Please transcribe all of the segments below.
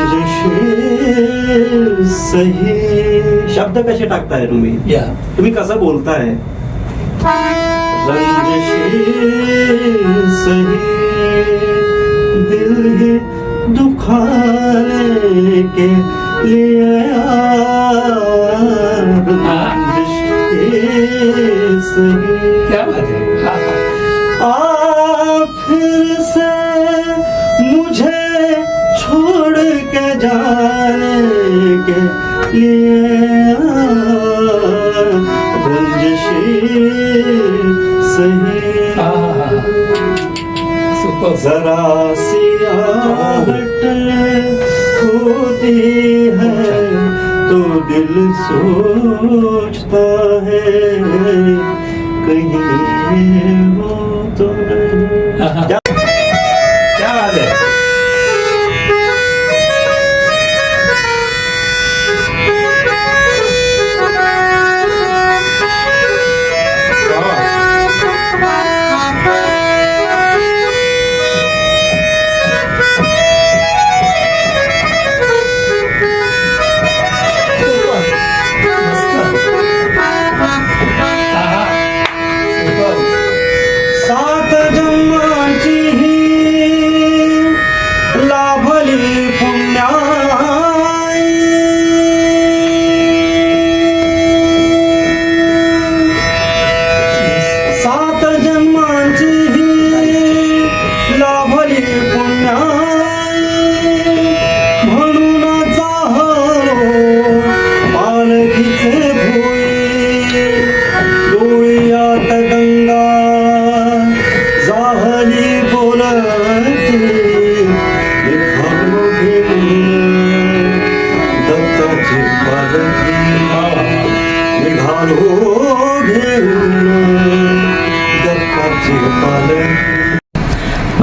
रंजशीर सही. शब्द कसे टाकताय तुम्ही? या. तुम्ही कसं बोलताय? सही. दिल दुखाने के लिए जरा सी आहट होती है तो दिल सोचता है कहीं वो तो Hallelujah. Thank you.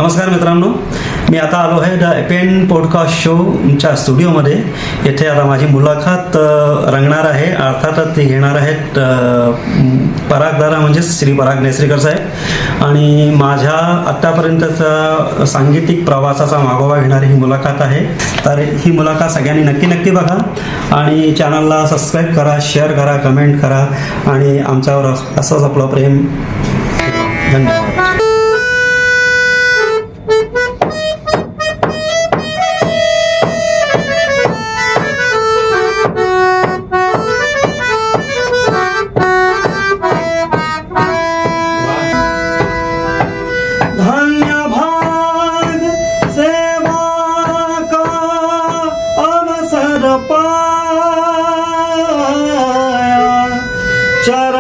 नमस्कार मित्रांनो मी आता आलो आहे द एपेन पॉडकास्ट शोच्या स्टुडिओमध्ये येथे आता माझी मुलाखत रंगणार आहे. अर्थातच ती घेणार आहेत परागदारा म्हणजेच श्री पराग नेसरीकर साहेब. आणि माझ्या आत्तापर्यंतचा सांगीतिक प्रवासाचा मागोवा घेणारी ही मुलाखत आहे. तर ही मुलाखत सगळ्यांनी नक्की नक्की बघा. आणि चॅनलला सबस्क्राईब करा शेअर करा कमेंट करा. आणि आमच्यावर असंच आपलं प्रेम. धन्यवाद.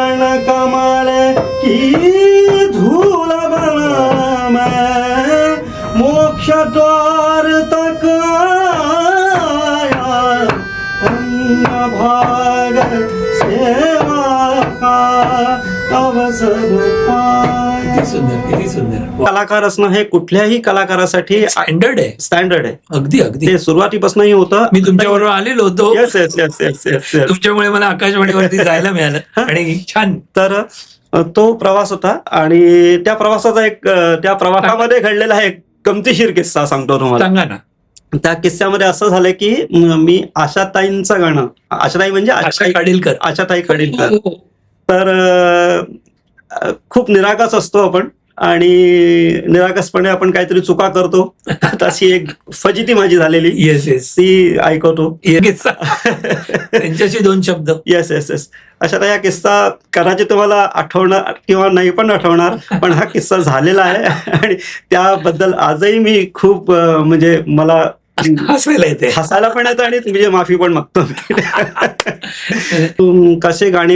चरण कमल की धूल बना मैं मोक्ष द्वार तक आया। भाग सेवा का। अवसर पा किती सुंदर किती सुंदर. कलाकार असणं हे कुठल्याही कलाकारासाठी स्टँडर्ड आहे. स्टँडर्ड आहे. अगदी अगदी. ते सुरुवातीपासूनही होतं. मी तुमच्याबरोबर आलेलो होतो. Yes yes yes yes yes तुमच्यामुळे मला आकाशवाणीवरती जायला मिळालं. आणि छान. तर तो प्रवास होता आणि त्या प्रवासाचा एक त्या प्रवासामध्ये घडलेला एक गमतीशीर किस्सा सांगतो तुम्हाला. सांगा ना. त्या किस्स्यामध्ये असं झालं की म, आशाताईंचं गाणं आशाताई म्हणजे आशा आशाताई काढीलकर आशाताई खडीलकर हो, हो. तर अ, अ, खूप निरागस असतो आपण आणि निरागसपणे आपण काहीतरी चुका करतो. तशी एक फजिती माझी झालेली. येस येस ती ऐकवतो. त्यांच्याशी दोन शब्द. येस येस येस अशा या किस्सा कदाचित तुम्हाला आठवणार किंवा नाही पण आठवणार पण हा किस्सा झालेला आहे. आणि त्याबद्दल आजही मी खूप म्हणजे मला हसायला येते हसायला पण येतं आणि म्हणजे माफी पण मागतो. तुम- कसे गाणी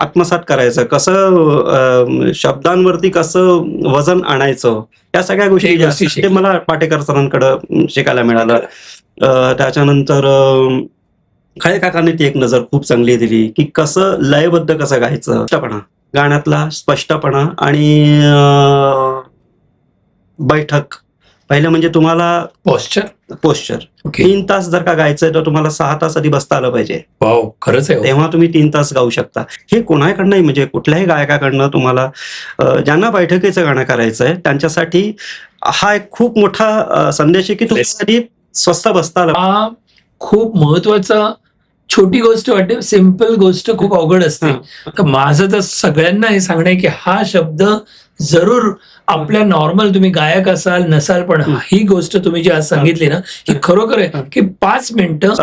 आत्मसात करायचं? कसं शब्दांवरती कसं वजन आणायचं? या सगळ्या गोष्टी मला पाटेकर सरांकडं शिकायला मिळालं. त्याच्यानंतर खळे काकांनी ती एक नजर खूप चांगली दिली की कसं लयबद्ध कसं गायचं? स्पष्टपणा. गाण्यातला स्पष्टपणा आणि बैठक. पहिलं म्हणजे तुम्हाला पॉस्चर पोश्चर ओके तीन तास जर का गायचंय तर तुम्हाला सहा तास आधी बसता आलं पाहिजे. वाव खरंच आहे हो. तेव्हा तुम्ही तीन तास गाऊ शकता. हे कोणाकडनंही म्हणजे कुठल्याही गायकाकडनं तुम्हाला अं, ज्यांना बैठकीचं गाणं करायचंय त्यांच्यासाठी हा एक खूप मोठा अं, संदेश आहे की तुम्ही आधी स्वस्त बसता आलं. हा खूप महत्त्वाचा छोटी गोष्ट वाटते सिंपल गोष्ट खूप अवघड असते. तर माझं तर सगळ्यांना हे सांगणं आहे की हा शब्द जरूर आपल्या नॉर्मल तुम्ही गायक असाल नसाल पण हं. गोष्ट तुम्ही जी आज सांगितली ना ही खरोखर आहे. की पाच मिनिटं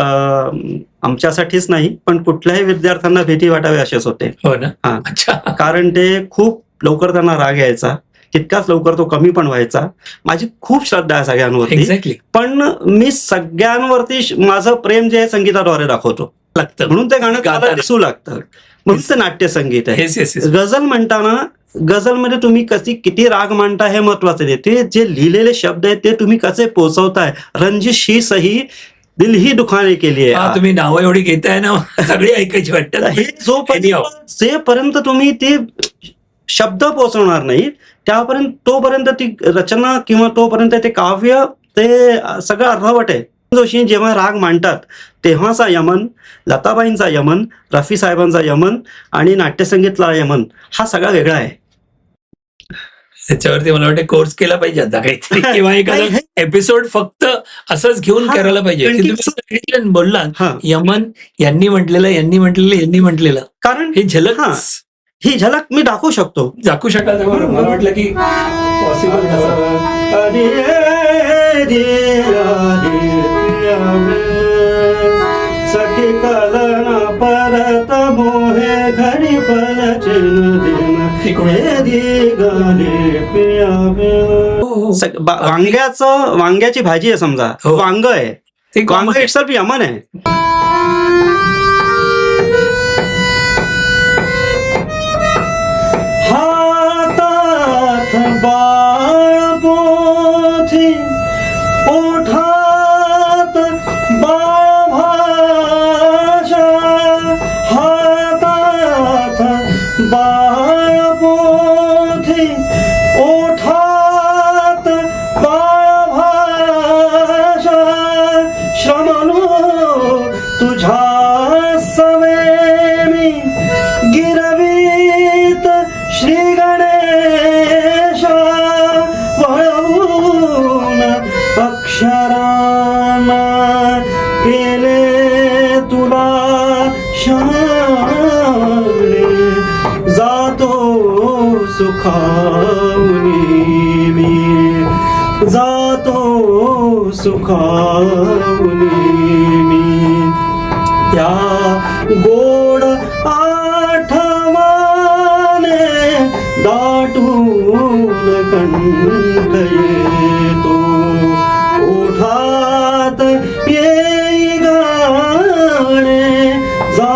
आमच्यासाठीच नाही पण कुठल्याही विद्यार्थ्यांना भीती वाटावी असेच होते. हो ना? हा. अच्छा. कारण ते खूप लवकर त्यांना राग यायचा तितकाच लवकर तो कमी पण व्हायचा. माझी खूप श्रद्धा आहे सगळ्यांवरती. एक्झॅक्टली पण मी सगळ्यांवरती माझं प्रेम जे आहे संगीताद्वारे दाखवतो. लागतं. म्हणून ते गाणं गाताना. दिसू लागतं. म्हणून ते नाट्य संगीत आहे. येस येस येस गझल म्हणताना गझलमध्ये तुम्ही कशी किती राग मांडता हे महत्वाचं आहे. ते जे लिहिलेले शब्द आहेत ते तुम्ही कसे पोचवताय? रंजिश ही सही दिल ही दुखाने केली हा आहे तुम्ही नावं एवढी घेताय ना सगळी ऐकायची हे वाटतात. Anyhow. जोपर्यंत जेपर्यंत तुम्ही ते शब्द पोचवणार नाही त्यापर्यंत तोपर्यंत ती रचना किंवा तोपर्यंत ते काव्य ते सगळं अर्धवट आहे. जोशी जेव्हा राग मांडतात तेव्हाचा यमन लताबाईंचा यमन रफी साहेबांचा यमन आणि नाट्यसंगीतला यमन हा सगळा वेगळा आहे. त्याच्यावरती मला वाटतं कोर्स केला पाहिजे आता काहीतरी. किंवा एखादा एपिसोड फक्त असंच घेऊन करायला पाहिजे. हा. यमन यांनी म्हटलेलं यांनी म्हटलेलं यांनी म्हटलेलं. कारण हे झलक हा. ही झलक मी दाखवू शकतो. दाखवू शकाल. मला वाटलं की पॉसिबल सखी कलना परत मोहे घडी हो, वांग्याचं वांग्याची भाजी आहे समजा. हो. वांग आहे. ते वांग. इटसेल्फ यमन आहे. हातात বুঝি ওঠাত ভাষা শ্রমণ তুঝা সমেমি গিরবিত শ্রী গণেশ অক্ষরা खाऊनी मी त्या गोड आठवाने दाटून कंठ येतो ओठात येई गाणे जा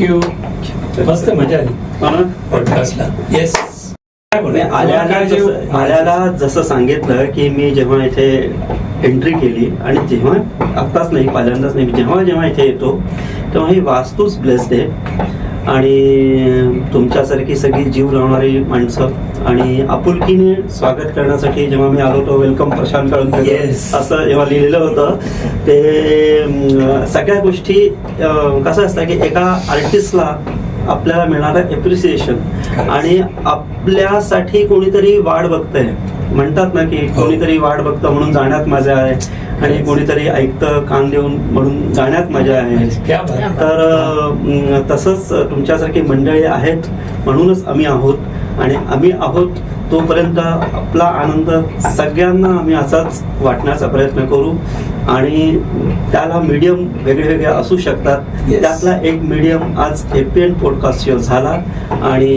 थँक्यू. मस्त मजा आली. पॉडकास्टला येस? आल्याला आल्याला जसं सांगितलं की मी जेव्हा इथे एंट्री केली आणि जेव्हा आत्ताच नाही पहिल्यांदाच नाही जेव्हा जेव्हा इथे येतो तेव्हा ही वास्तूच ब्लेस्ड आहे. आणि तुमच्यासारखी सगळी जीव लावणारी माणसं आणि आपुलकीने स्वागत करण्यासाठी जेव्हा मी आलो तो वेलकम प्रशांत काळुंके Yes. असं जेव्हा लिहिलेलं होतं ते सगळ्या गोष्टी कसं असतं की एका आर्टिस्टला आपल्याला मिळणारं एप्रिसिएशन आणि आपल्यासाठी कोणीतरी वाट बघतंय. म्हणतात ना की हो. कोणीतरी वाट बघतं म्हणून जाण्यात मजा आहे आणि कोणीतरी ऐकतं कान देऊन म्हणून जाण्यात मजा आहे. तर तसंच तुमच्यासारखी मंडळी आहेत म्हणूनच आम्ही आहोत. आणि आम्ही आहोत तोपर्यंत आपला आनंद सगळ्यांना आम्ही असाच वाटण्याचा प्रयत्न करू. आणि त्याला मीडियम वेगळे वेगळे असू शकतात. Yes. त्यातला एक मीडियम आज एपीएन पॉडकास्ट शो झाला आणि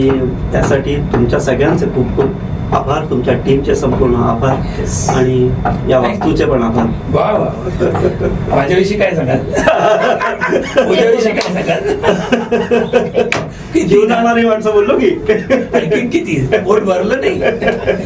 त्यासाठी तुमच्या सगळ्यांचे खूप खूप आभार तुमच्या टीमचे संपूर्ण आभार Yes. आणि या वास्तूचे पण आभार. वा माझ्याविषयी काय सांगाल? उद्याविषयी काय सांगाल? जीवनामारी माणसं बोललो की. किती? पोट भरलं नाही.